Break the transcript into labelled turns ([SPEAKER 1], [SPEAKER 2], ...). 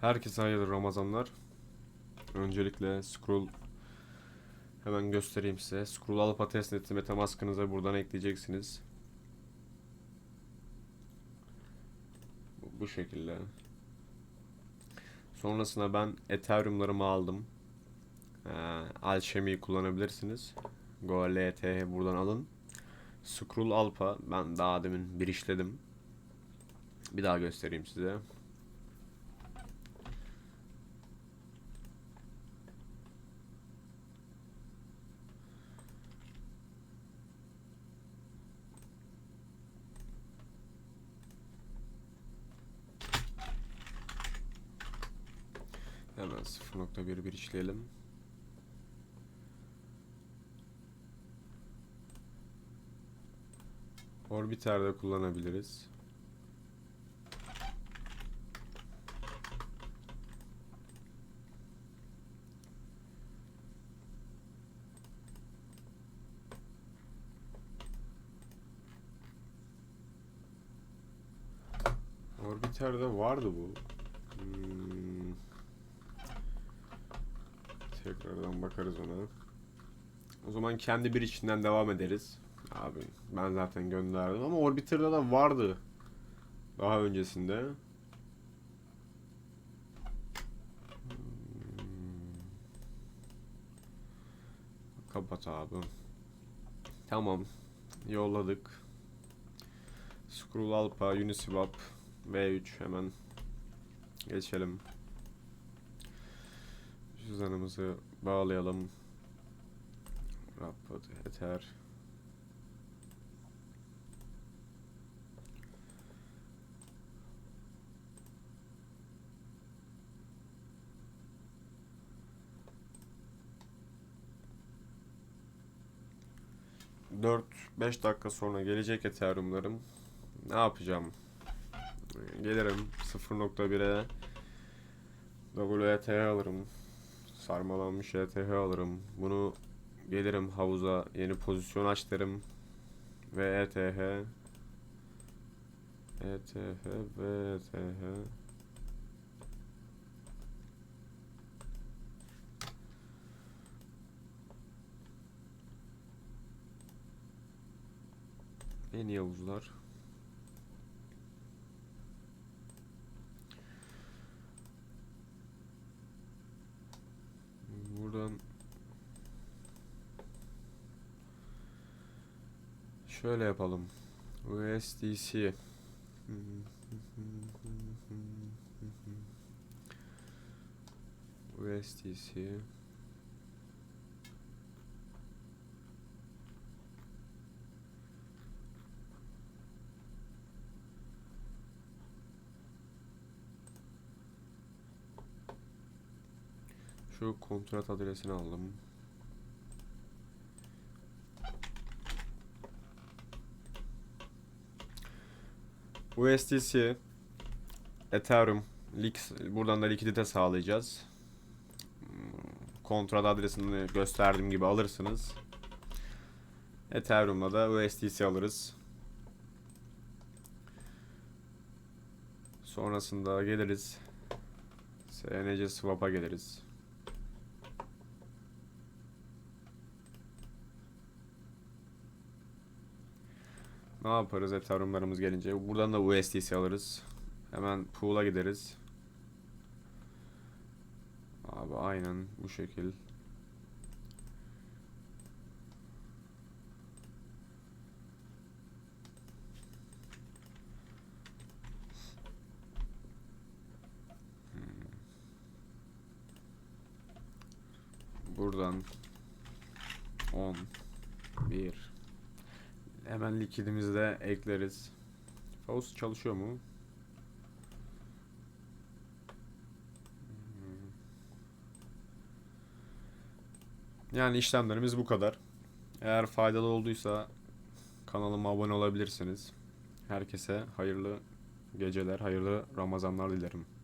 [SPEAKER 1] Herkese hayırlı Ramazanlar. Öncelikle scroll hemen göstereyim size. Scroll Alpha testnet'i Metamask'ınıza buradan ekleyeceksiniz. Bu şekilde. Sonrasında ben Ethereum'larımı aldım. Ee, Alchemy'yi kullanabilirsiniz. GoLTH buradan alın. Scroll Alpha ben daha demin bir işledim. Bir daha göstereyim size. Hemen 0.11 işleyelim. Orbiter de kullanabiliriz. Orbiter'de vardı bu. Hmm. Tekrardan bakarız ona. O zaman kendi bir içinden devam ederiz. Abi ben zaten gönderdim ama Orbiter'da da vardı. Daha öncesinde. Hmm. Kapat abi. Tamam. Yolladık. Scroll Alpha, Uniswap, V3 hemen geçelim. Cüzdanımızı bağlayalım. Rapid, Ether. Dört, beş dakika sonra gelecek Ethereum'larım. Ne yapacağım? Gelirim 0.1'e WETH alırım. Sarmalanmış ETH alırım. Bunu gelirim havuza yeni pozisyon aç derim. Ve ETH ETH ve ETH En iyi havuzlar. Buradan şöyle yapalım. USDC USDC Şu kontrat adresini aldım. USDC, Ethereum, Lix, buradan da likidite sağlayacağız. Kontrat adresini gösterdiğim gibi alırsınız. Ethereum'la da USDC alırız. Sonrasında geliriz. SNC Swap'a geliriz. Ne yaparız Ethereum'larımız gelince? Buradan da USDC alırız. Hemen pool'a gideriz. Abi aynen bu şekil. Buradan 10 1 Hemen likidimizi de ekleriz. Faust çalışıyor mu? Yani işlemlerimiz bu kadar. Eğer faydalı olduysa kanalıma abone olabilirsiniz. Herkese hayırlı geceler, hayırlı Ramazanlar dilerim.